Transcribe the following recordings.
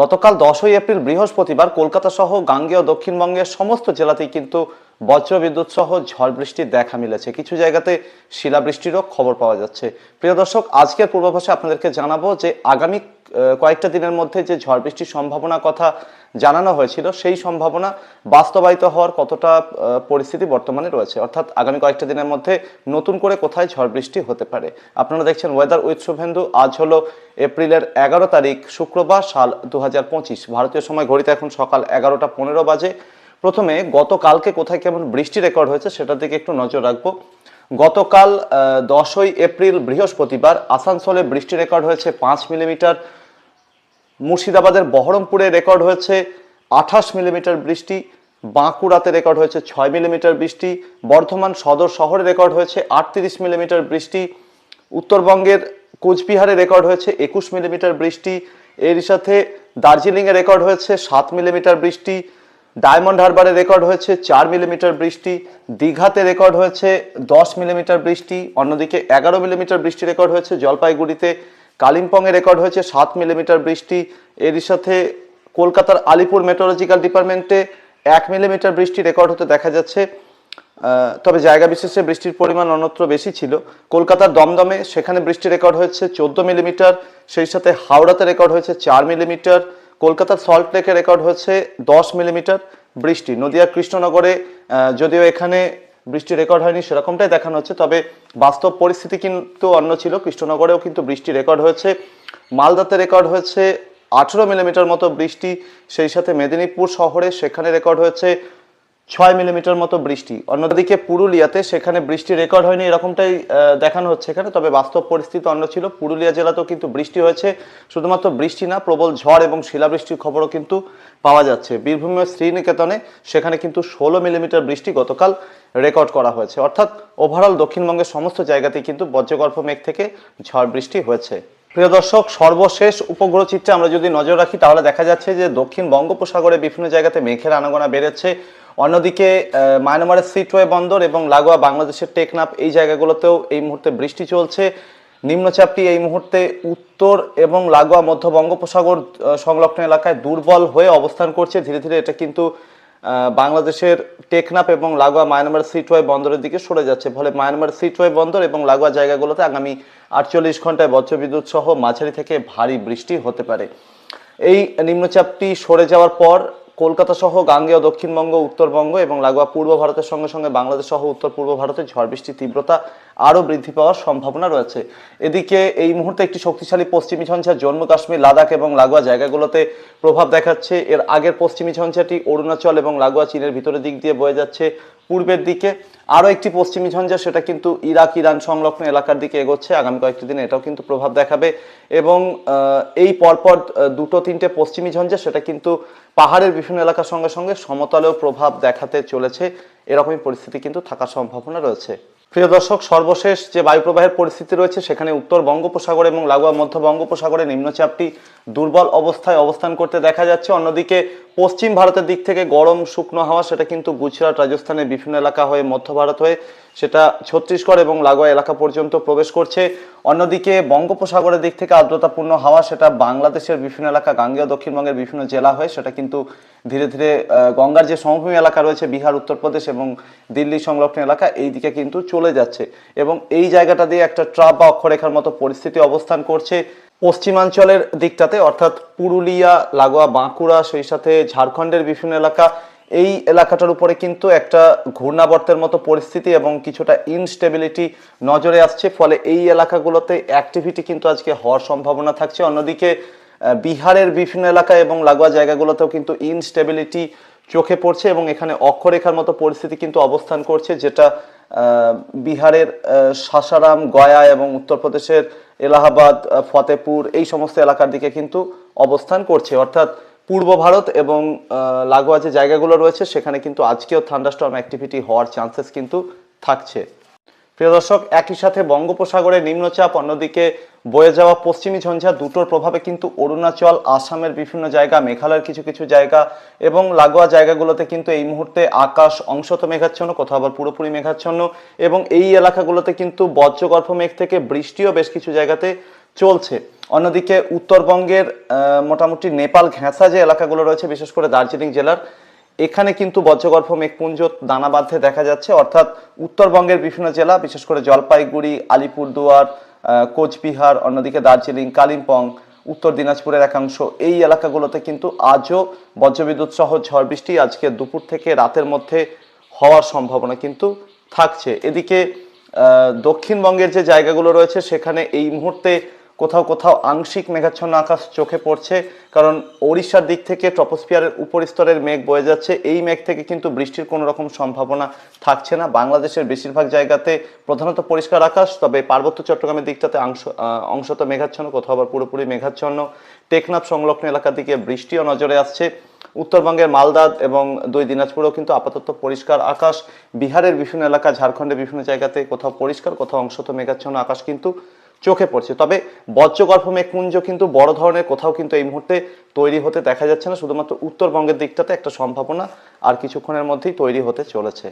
গতকাল দশই এপ্রিল বৃহস্পতিবার কলকাতা সহ গাঙ্গেয় দক্ষিণবঙ্গের সমস্ত জেলাতেই কিন্তু বজ্রবিদ্যুৎ সহ ঝড় বৃষ্টির দেখা মিলেছে। কিছু জায়গাতে শিলাবৃষ্টিরও খবর পাওয়া যাচ্ছে। প্রিয় দর্শক, আজকের পূর্বাভাসে আপনাদেরকে জানাব যে আগামী কয়েকটা দিনের মধ্যে যে ঝড় বৃষ্টির সম্ভাবনা কথা জানানো হয়েছিল, সেই সম্ভাবনা বাস্তবায়িত হওয়ার কতটা পরিস্থিতি বর্তমানে রয়েছে। অর্থাৎ আগামী কয়েকটা দিনের মধ্যে নতুন করে কোথায় ঝড় বৃষ্টি হতে পারে। আপনারা দেখছেন ওয়েদার উইথ শুভেন্দু। আজ হলো এপ্রিলের এগারো তারিখ, শুক্রবার সাল দুহাজার পঁচিশ। ভারতীয় সময় ঘড়িতে এখন সকাল এগারোটা পনেরো বাজে। প্রথমে গতকালকে কোথায় কেমন বৃষ্টি রেকর্ড হয়েছে সেটার দিকে একটু নজর রাখব। গতকাল দশই এপ্রিল বৃহস্পতিবার আসানসোলে বৃষ্টি রেকর্ড হয়েছে পাঁচ মিলিমিটার। মুর্শিদাবাদের বহরমপুরে রেকর্ড হয়েছে আঠাশ মিলিমিটার বৃষ্টি, বাঁকুড়াতে রেকর্ড হয়েছে ছয় মিলিমিটার বৃষ্টি, বর্ধমান সদর শহরে রেকর্ড হয়েছে আটত্রিশ মিলিমিটার বৃষ্টি, উত্তরবঙ্গের কোচবিহারে রেকর্ড হয়েছে একুশ মিলিমিটার বৃষ্টি, এর সাথে দার্জিলিংয়ে রেকর্ড হয়েছে সাত মিলিমিটার বৃষ্টি, ডায়মন্ড হারবারে রেকর্ড হয়েছে চার মিলিমিটার বৃষ্টি, দীঘাতে রেকর্ড হয়েছে দশ মিলিমিটার বৃষ্টি, অন্যদিকে এগারো মিলিমিটার বৃষ্টি রেকর্ড হয়েছে জলপাইগুড়িতে কালিম্পংয়ে রেকর্ড হয়েছে সাত মিলিমিটার বৃষ্টি। এরই সাথে কলকাতার আলিপুর মেট্রোলজিক্যাল ডিপার্টমেন্টে এক মিলিমিটার বৃষ্টি রেকর্ড হতে দেখা যাচ্ছে। তবে জায়গা বিশেষে বৃষ্টির পরিমাণ অন্যত্র বেশি ছিল। কলকাতার দমদমে সেখানে বৃষ্টি রেকর্ড হয়েছে চোদ্দ মিলিমিটার, সেই সাথে হাওড়াতে রেকর্ড হয়েছে চার মিলিমিটার, কলকাতার সল্ট লেকে রেকর্ড হয়েছে দশ মিলিমিটার বৃষ্টি। নদিয়ার কৃষ্ণনগরে যদিও এখানে বৃষ্টি রেকর্ড হয়নি, সেরকমটাই দেখানো হচ্ছে। তবে বাস্তব পরিস্থিতি কিন্তু অন্য ছিল। কৃষ্ণনগরেও কিন্তু বৃষ্টি রেকর্ড হয়েছে। মালদাতে রেকর্ড হয়েছে আঠেরো মিলিমিটার মতো বৃষ্টি। সেই সাথে মেদিনীপুর শহরে সেখানে রেকর্ড হয়েছে ছয় মিলিমিটার মতো বৃষ্টি। অন্যদিকে পুরুলিয়াতে সেখানে বৃষ্টি রেকর্ড হয়নি, এরকমটাই দেখানো হচ্ছে এখানে। তবে বাস্তব পরিস্থিতি অন্য ছিল। পুরুলিয়া জেলাতেও কিন্তু বৃষ্টি হয়েছে। শুধুমাত্র বৃষ্টি না, প্রবল ঝড় এবং শিলাবৃষ্টির খবরও কিন্তু পাওয়া যাচ্ছে। বীরভূমের শ্রীনিকেতনে সেখানে কিন্তু ষোলো মিলিমিটার বৃষ্টি গতকাল রেকর্ড করা হয়েছে। অর্থাৎ ওভারঅল দক্ষিণবঙ্গের সমস্ত জায়গাতেই কিন্তু বজ্রগর্ভ মেঘ থেকে ঝড় বৃষ্টি হয়েছে। প্রিয় দর্শক, সর্বশেষ উপগ্রহ চিত্রে আমরা যদি নজর রাখি, তাহলে দেখা যাচ্ছে যে দক্ষিণ বঙ্গোপসাগরে বিভিন্ন জায়গাতে মেঘের আনাগোনা বেড়েছে। অন্যদিকে মায়ানমারের সিটওয়ে বন্দর এবং লাগোয়া বাংলাদেশের টেকনাফ এই জায়গাগুলোতেও এই মুহূর্তে বৃষ্টি চলছে। নিম্নচাপটি এই মুহূর্তে উত্তর এবং লাগোয়া মধ্য বঙ্গোপসাগর সংলগ্ন এলাকায় দুর্বল হয়ে অবস্থান করছে। ধীরে ধীরে এটা কিন্তু বাংলাদেশের টেকনাপ এবং লাগোয়া মায়ানমার সিটওয়ে বন্দরের দিকে সরে যাচ্ছে। ফলে মায়ানমার সিটওয়ে বন্দর এবং লাগোয়া জায়গাগুলোতে আগামী আটচল্লিশ ঘন্টায় বজ্রবিদ্যুৎ সহ মাঝারি থেকে ভারী বৃষ্টি হতে পারে। এই নিম্নচাপটি সরে যাওয়ার পর কলকাতা সহ গাঙ্গেয় দক্ষিণবঙ্গ, উত্তরবঙ্গ এবং লাগোয়া পূর্ব ভারতের সঙ্গে সঙ্গে বাংলাদেশ সহ উত্তর পূর্ব ভারতে ঝড় বৃষ্টির তীব্রতা আরও বৃদ্ধি পাওয়ার সম্ভাবনা রয়েছে। এদিকে এই মুহূর্তে একটি শক্তিশালী পশ্চিমী ঝঞ্ঝা জম্মু, কাশ্মীর, লাদাখ এবং লাগোয়া জায়গাগুলোতে প্রভাব দেখাচ্ছে। এর আগের পশ্চিমী ঝঞ্ঝাটি অরুণাচল এবং লাগোয়া চীনের ভিতরের দিক দিয়ে বয়ে যাচ্ছে। পূর্বের দিকে। আরও একটি পশ্চিমী ঝঞ্ঝা, সেটা কিন্তু ইরাক, ইরান সংলগ্ন এলাকার দিকে এগোচ্ছে। আগামী কয়েকটি দিনে এটাও কিন্তু প্রভাব দেখাবে। এবং এই পরপর দুটো তিনটে পশ্চিমী ঝঞ্ঝা, সেটা কিন্তু পাহাড়ের বিভিন্ন এলাকার সঙ্গে সঙ্গে সমতলেও প্রভাব দেখাতে চলেছে। এরকমই পরিস্থিতি কিন্তু থাকার সম্ভাবনা রয়েছে। প্রিয় দর্শক, সর্বশেষ যে বায়ুপ্রবাহের পরিস্থিতি রয়েছে, সেখানে উত্তর বঙ্গোপসাগর এবং লাগোয়া মধ্য বঙ্গোপসাগরে নিম্নচাপটি দুর্বল অবস্থায় অবস্থান করতে দেখা যাচ্ছে। অন্যদিকে পশ্চিম ভারতের দিক থেকে গরম, শুকনো হাওয়া, সেটা কিন্তু গুজরাট, রাজস্থানের বিভিন্ন এলাকা হয়ে, মধ্য ভারত হয়ে, সেটা ছত্তিশগড় এবং লাগোয়া এলাকা পর্যন্ত প্রবেশ করছে। অন্যদিকে বঙ্গোপসাগরের দিক থেকে আর্দ্রতাপূর্ণ হাওয়া, সেটা বাংলাদেশের বিভিন্ন এলাকা, গাঙ্গেয়, দক্ষিণবঙ্গের বিভিন্ন জেলা হয়ে, সেটা কিন্তু ধীরে ধীরে গঙ্গার যে সমভূমি এলাকা রয়েছে, বিহার, উত্তরপ্রদেশ এবং দিল্লি সংলগ্ন এলাকা, এই দিকে কিন্তু চলে যাচ্ছে। এবং এই জায়গাটা দিয়ে একটা ট্রাপ বা অক্ষরেখার মতো পরিস্থিতি অবস্থান করছে। পশ্চিমাঞ্চলের দিকটাতে, অর্থাৎ পুরুলিয়া, লাগোয়া, বাঁকুড়া সেই সাথে ঝাড়খণ্ডের বিভিন্ন এলাকা, এই এলাকাটার উপরে কিন্তু একটা ঘূর্ণাবর্তের মতো পরিস্থিতি এবং কিছুটা ইনস্টেবিলিটি নজরে আসছে। ফলে এই এলাকাগুলোতে অ্যাক্টিভিটি কিন্তু আজকে হওয়ার সম্ভাবনা থাকছে। অন্যদিকে বিহারের বিভিন্ন এলাকা এবং লাগোয়া জায়গাগুলোতেও কিন্তু ইনস্টেবিলিটি চোখে পড়ছে এবং এখানে অক্ষরেখার মতো পরিস্থিতি কিন্তু অবস্থান করছে, যেটা বিহারের সাসারাম, গয়া এবং উত্তরপ্রদেশের এলাহাবাদ ফতেপুর এই সমস্ত এলাকার দিকে কিন্তু অবস্থান করছে। অর্থাৎ পূর্ব ভারত এবং লাগোয়া যে জায়গাগুলো রয়েছে, সেখানে কিন্তু আজকেও থান্ডারস্টর্ম অ্যাক্টিভিটি হওয়ার চান্সেস কিন্তু থাকছে। প্রিয় দর্শক, একই সাথে বঙ্গোপসাগরে নিম্নচাপ, অন্যদিকে বয়ে যাওয়া পশ্চিমী ঝঞ্ঝা দুটোর প্রভাবে কিন্তু অরুণাচল, আসামের বিভিন্ন জায়গা, মেঘালয়ের কিছু কিছু জায়গা এবং লাগোয়া জায়গাগুলোতে কিন্তু এই মুহূর্তে আকাশ অংশত মেঘাচ্ছন্ন, কোথাও আবার পুরোপুরি মেঘাচ্ছন্ন এবং এই এলাকাগুলোতে কিন্তু বজ্রগর্ভ মেঘ থেকে বৃষ্টিও বেশ কিছু জায়গাতে চলছে। অন্যদিকে উত্তরবঙ্গের মোটামুটি নেপাল ঘেঁষা যে এলাকাগুলো রয়েছে, বিশেষ করে দার্জিলিং জেলার, এখানে কিন্তু বজ্রগর্ভ মেঘপুঞ্জ দানা বাঁধতে দেখা যাচ্ছে। অর্থাৎ উত্তরবঙ্গের বিভিন্ন জেলা, বিশেষ করে জলপাইগুড়ি, আলিপুরদুয়ার কোচবিহার, অন্যদিকে দার্জিলিং, কালিম্পং, উত্তর দিনাজপুরের একাংশ। এই এলাকাগুলোতে কিন্তু আজও বজ্রবিদ্যুৎ সহ ঝড় বৃষ্টি আজকে দুপুর থেকে রাতের মধ্যে হওয়ার সম্ভাবনা কিন্তু থাকছে। এদিকে দক্ষিণবঙ্গের যে জায়গাগুলো রয়েছে, সেখানে এই মুহূর্তে কোথাও কোথাও আংশিক মেঘাচ্ছন্ন আকাশ চোখে পড়ছে, কারণ ওড়িশার দিক থেকে ট্রপোস্ফিয়ারের উপরিস্তরের মেঘ বয়ে যাচ্ছে। এই মেঘ থেকে কিন্তু বৃষ্টির কোনো রকম সম্ভাবনা থাকছে না। বাংলাদেশের বেশিরভাগ জায়গাতে প্রধানত পরিষ্কার আকাশ, তবে পার্বত্য চট্টগ্রামের দিকটাতে অংশ অংশত মেঘাচ্ছন্ন, কোথাও আবার পুরোপুরি মেঘাচ্ছন্ন। টেকনাফ সংলগ্ন এলাকার দিকে বৃষ্টিও নজরে আসছে। উত্তরবঙ্গের মালদা এবং দুই দিনাজপুরেও কিন্তু আপাতত পরিষ্কার আকাশ। বিহারের বিভিন্ন এলাকা, ঝাড়খণ্ডের বিভিন্ন জায়গাতে কোথাও পরিষ্কার, কোথাও অংশত মেঘাচ্ছন্ন আকাশ কিন্তু চোখে পড়ছে। তবে বজ্রগর্ভ মেঘপুঞ্জ কিন্তু বড় ধরনের কোথাও কিন্তু এই মুহূর্তে তৈরি হতে দেখা যাচ্ছে না। শুধুমাত্র উত্তরবঙ্গের দিকটাতে একটা সম্ভাবনা আর কিছুক্ষণের মধ্যেই তৈরি হতে চলেছে।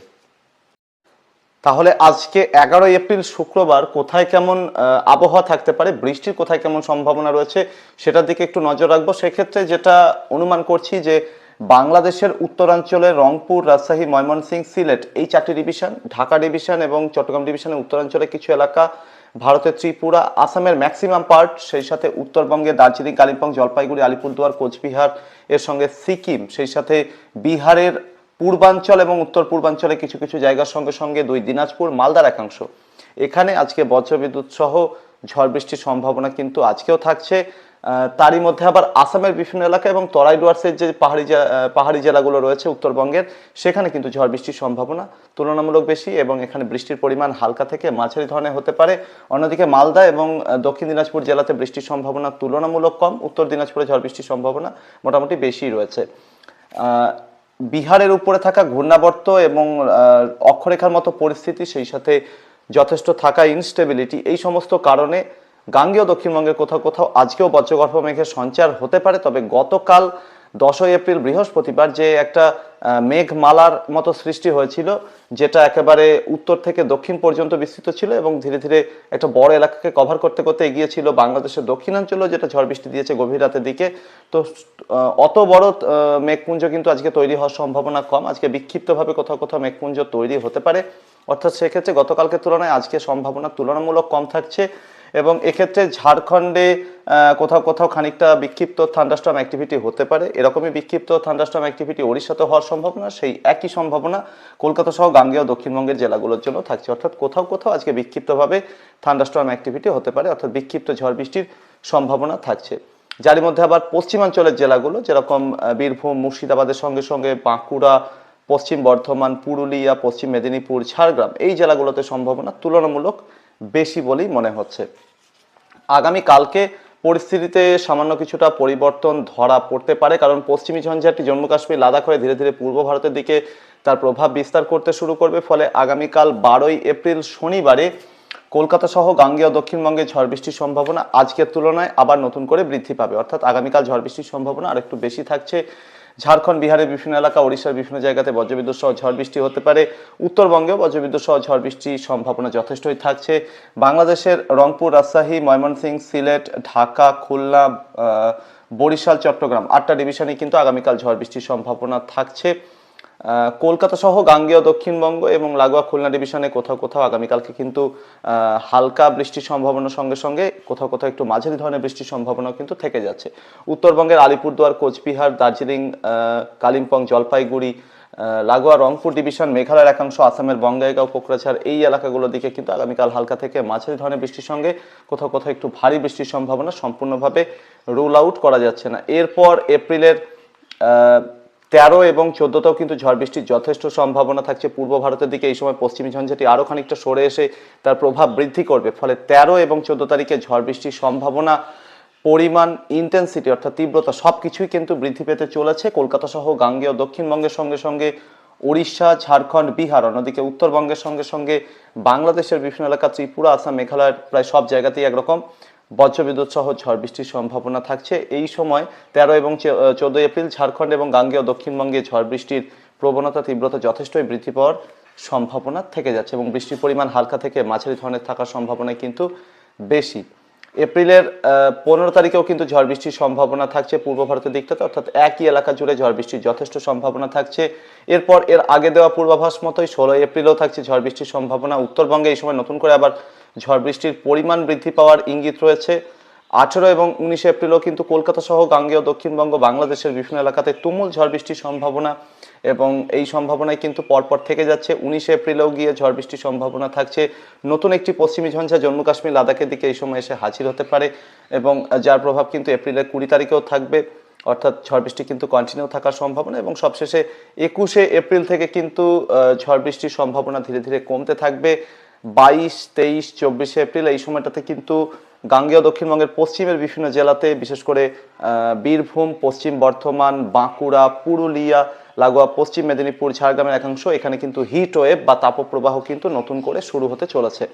তাহলে আজকে এগারোই এপ্রিল শুক্রবার কোথায় কেমন আবহাওয়া থাকতে পারে, বৃষ্টির কোথায় কেমন সম্ভাবনা রয়েছে সেটার দিকে একটু নজর রাখব। সেক্ষেত্রে যেটা অনুমান করছি যে বাংলাদেশের উত্তরাঞ্চলে রংপুর, রাজশাহী, ময়মনসিংহ, সিলেট এই চারটি ডিভিশন, ঢাকা ডিভিশন এবং চট্টগ্রাম ডিভিশনের উত্তরাঞ্চলে কিছু এলাকা ভারতের ত্রিপুরা, আসামের ম্যাক্সিমাম পার্ট, সেই সাথে উত্তরবঙ্গে দার্জিলিং, কালিম্পং, জলপাইগুড়ি, আলিপুরদুয়ার, কোচবিহার, এর সঙ্গে সিকিম, সেই সাথে বিহারের পূর্বাঞ্চল এবং উত্তর পূর্বাঞ্চলে কিছু কিছু জায়গার সঙ্গে সঙ্গে দুই দিনাজপুর, মালদার একাংশ। এখানে আজকে বজ্রবিদ্যুৎ সহ ঝড় বৃষ্টির সম্ভাবনা কিন্তু আজকেও থাকছে। তারই মধ্যে আবার আসামের বিভিন্ন এলাকা এবং তরাই ডুয়ার্সের যে পাহাড়ি পাহাড়ি জেলাগুলো রয়েছে উত্তরবঙ্গের, সেখানে কিন্তু ঝড় বৃষ্টির সম্ভাবনা তুলনামূলক বেশি এবং এখানে বৃষ্টির পরিমাণ হালকা থেকে মাঝারি ধরনের হতে পারে। অন্যদিকে মালদা এবং দক্ষিণ দিনাজপুর জেলাতে বৃষ্টির সম্ভাবনা তুলনামূলক কম, উত্তর দিনাজপুরে ঝড় বৃষ্টির সম্ভাবনা মোটামুটি বেশি রয়েছে। বিহারের উপরে থাকা ঘূর্ণাবর্ত এবং অক্ষরেখার মতো পরিস্থিতি সেই সাথে যথেষ্ট থাকা ইনস্টেবিলিটি এই সমস্ত কারণে গাঙ্গেয় দক্ষিণবঙ্গের কোথাও কোথাও আজকেও বজ্রগর্ভ মেঘের সঞ্চার হতে পারে, তবে গতকাল দশই এপ্রিল বৃহস্পতিবার যে একটা মেঘমালার মতো সৃষ্টি হয়েছিল, যেটা একেবারে উত্তর থেকে দক্ষিণ পর্যন্ত বিস্তৃত ছিল এবং ধীরে ধীরে একটা বড় এলাকাকে কভার করতে করতে এগিয়েছিল বাংলাদেশের দক্ষিণাঞ্চলেও, যেটা ঝড় বৃষ্টি দিয়েছে গভীর রাতের দিকে। তো অত বড় মেঘপুঞ্জ কিন্তু আজকে তৈরি হওয়ার সম্ভাবনা কম। আজকে বিক্ষিপ্তভাবে কোথাও কোথাও মেঘপুঞ্জ তৈরি হতে পারে। অর্থাৎ সেক্ষেত্রে গতকালকের তুলনায় আজকে সম্ভাবনা তুলনামূলক কম থাকছে। এবং এক্ষেত্রে ঝাড়খণ্ডে কোথাও কোথাও খানিকটা বিক্ষিপ্ত থান্ডাস্টর্ম অ্যাক্টিভিটি হতে পারে। এরকমই বিক্ষিপ্ত থান্ডাস্টর্ম অ্যাক্টিভিটি ওড়িশাতে হওয়ার সম্ভাবনা, সেই একই সম্ভাবনা কলকাতা সহ গাঙ্গেয় দক্ষিণবঙ্গের জেলাগুলোর জন্য থাকছে। অর্থাৎ কোথাও কোথাও আজকে বিক্ষিপ্তভাবে থান্ডাস্টর্ম অ্যাক্টিভিটি হতে পারে, অর্থাৎ বিক্ষিপ্ত ঝড় বৃষ্টির সম্ভাবনা থাকছে। যার মধ্যে আবার পশ্চিমাঞ্চলের জেলাগুলো, যেরকম বীরভূম, মুর্শিদাবাদের সঙ্গে সঙ্গে বাঁকুড়া, পশ্চিম বর্ধমান, পুরুলিয়া, পশ্চিম মেদিনীপুর, ঝাড়গ্রাম, এই জেলাগুলোতে সম্ভাবনা তুলনামূলক বেশি বলেই মনে হচ্ছে। আগামী কালকে পরিস্থিতিতে সামান্য কিছুটা পরিবর্তন ধরা পড়তে পারে, কারণ পশ্চিমী ঝঞ্ঝাটি জম্মু কাশ্মীর, লাদাখ হয়ে ধীরে ধীরে পূর্ব ভারতের দিকে তার প্রভাব বিস্তার করতে শুরু করবে। ফলে আগামীকাল বারোই এপ্রিল শনিবারে কলকাতা সহ গাঙ্গেয় দক্ষিণবঙ্গে ঝড় বৃষ্টির সম্ভাবনা আজকের তুলনায় আবার নতুন করে বৃদ্ধি পাবে। অর্থাৎ আগামীকাল ঝড় বৃষ্টির সম্ভাবনা আরেকটু বেশি থাকছে। ঝাড়খণ্ড, বিহারের বিভিন্ন এলাকা, ওড়িশার বিভিন্ন জায়গাতে বজ্রবিদ্যুৎ সহ ঝড় বৃষ্টি হতে পারে। উত্তরবঙ্গেও বজ্রবিদ্যুৎ সহ ঝড় বৃষ্টির সম্ভাবনা যথেষ্টই থাকছে। বাংলাদেশের রংপুর, রাজশাহী ময়মনসিংহ সিলেট, ঢাকা, খুলনা বরিশাল, চট্টগ্রাম আটটা ডিভিশনে কিন্তু আগামীকাল ঝড় বৃষ্টির সম্ভাবনা থাকছে। কলকাতা সহ গাঙ্গেয় দক্ষিণবঙ্গ এবং লাগোয়া খুলনা ডিভিশনে কোথাও কোথাও আগামীকালকে কিন্তু হালকা বৃষ্টির সম্ভাবনার সঙ্গে সঙ্গে কোথাও কোথাও একটু মাঝারি ধরনের বৃষ্টির সম্ভাবনাও কিন্তু থেকে যাচ্ছে। উত্তরবঙ্গের আলিপুরদুয়ার, কোচবিহার, দার্জিলিং কালিম্পং, জলপাইগুড়ি লাগোয়া, রংপুর ডিভিশন, মেঘালয়ের একাংশ, আসামের বঙ্গাইগাঁও, কোকরাঝাড় এই এলাকাগুলোর দিকে কিন্তু আগামীকাল হালকা থেকে মাঝারি ধরনের বৃষ্টির সঙ্গে কোথাও কোথাও একটু ভারী বৃষ্টির সম্ভাবনা সম্পূর্ণভাবে রুল আউট করা যাচ্ছে না। এরপর এপ্রিলের তেরো এবং চোদ্দতেও কিন্তু ঝড় বৃষ্টির যথেষ্ট সম্ভাবনা থাকছে। পূর্ব ভারতের দিকে এই সময় পশ্চিমী ঝঞ্ঝাটি আরও খানিকটা সরে এসে তার প্রভাব বৃদ্ধি করবে। ফলে তেরো এবং চোদ্দ তারিখে ঝড় বৃষ্টির সম্ভাবনা, পরিমাণ ইন্টেন্সিটি অর্থাৎ তীব্রতা সব কিছুই কিন্তু বৃদ্ধি পেতে চলেছে। কলকাতা সহ গাঙ্গেয় দক্ষিণবঙ্গের সঙ্গে সঙ্গে উড়িষ্যা, ঝাড়খণ্ড, বিহার, অন্যদিকে উত্তরবঙ্গের সঙ্গে সঙ্গে বাংলাদেশের বিভিন্ন এলাকা, ত্রিপুরা, আসাম, মেঘালয়ের প্রায় সব জায়গাতেই একরকম। বজ্রবিদ্যুৎ সহ ঝড় বৃষ্টির সম্ভাবনা থাকছে। এই সময় তেরো এবং চোদ্দই এপ্রিল ঝাড়খণ্ড এবং গাঙ্গেয় দক্ষিণবঙ্গে ঝড় বৃষ্টির প্রবণতা, তীব্রতা যথেষ্টই বৃদ্ধি পাওয়ার সম্ভাবনা থেকে যাচ্ছে এবং বৃষ্টির পরিমাণ হালকা থেকে মাঝারি ধরনের থাকার সম্ভাবনা কিন্তু বেশি। এপ্রিলের পনেরো তারিখেও কিন্তু ঝড় বৃষ্টির সম্ভাবনা থাকছে পূর্ব ভারতের দিকটাতে, অর্থাৎ একই এলাকা জুড়ে ঝড় বৃষ্টির যথেষ্ট সম্ভাবনা থাকছে। এরপর এর আগে দেওয়া পূর্বাভাস মতোই ষোলো এপ্রিলেও থাকছে ঝড় বৃষ্টির সম্ভাবনা। উত্তরবঙ্গে এই সময় নতুন করে আবার ঝড় বৃষ্টির পরিমাণ বৃদ্ধি পাওয়ার ইঙ্গিত রয়েছে। আঠেরো এবং উনিশে এপ্রিলও কিন্তু কলকাতা সহ গাঙ্গেয় দক্ষিণবঙ্গ, বাংলাদেশের বিভিন্ন এলাকাতে তুমুল ঝড় বৃষ্টির সম্ভাবনা এবং এই সম্ভাবনায় কিন্তু পরপর থেকে যাচ্ছে। উনিশে এপ্রিলেও গিয়ে ঝড় বৃষ্টির সম্ভাবনা থাকছে। নতুন একটি পশ্চিমী ঝঞ্ঝা জম্মু কাশ্মীর লাদাখের দিকে এই সময় এসে হাজির হতে পারে এবং যার প্রভাব কিন্তু এপ্রিলের কুড়ি তারিখেও থাকবে। অর্থাৎ ঝড় বৃষ্টি কিন্তু কন্টিনিউ থাকার সম্ভাবনা এবং সবশেষে একুশে এপ্রিল থেকে কিন্তু ঝড় বৃষ্টির সম্ভাবনা ধীরে ধীরে কমতে থাকবে। বাইশ, তেইশ, চব্বিশে এপ্রিল, এই সময়টাতে কিন্তু গাঙ্গেয় দক্ষিণবঙ্গের পশ্চিমের বিভিন্ন জেলাতে, বিশেষ করে বীরভূম, পশ্চিম বর্ধমান, বাঁকুড়া, পুরুলিয়া, লাগোয়া, পশ্চিম মেদিনীপুর, ঝাড়গ্রামের একাংশ, এখানে কিন্তু হিট ওয়েভ বা তাপপ্রবাহ কিন্তু নতুন করে শুরু হতে চলেছে।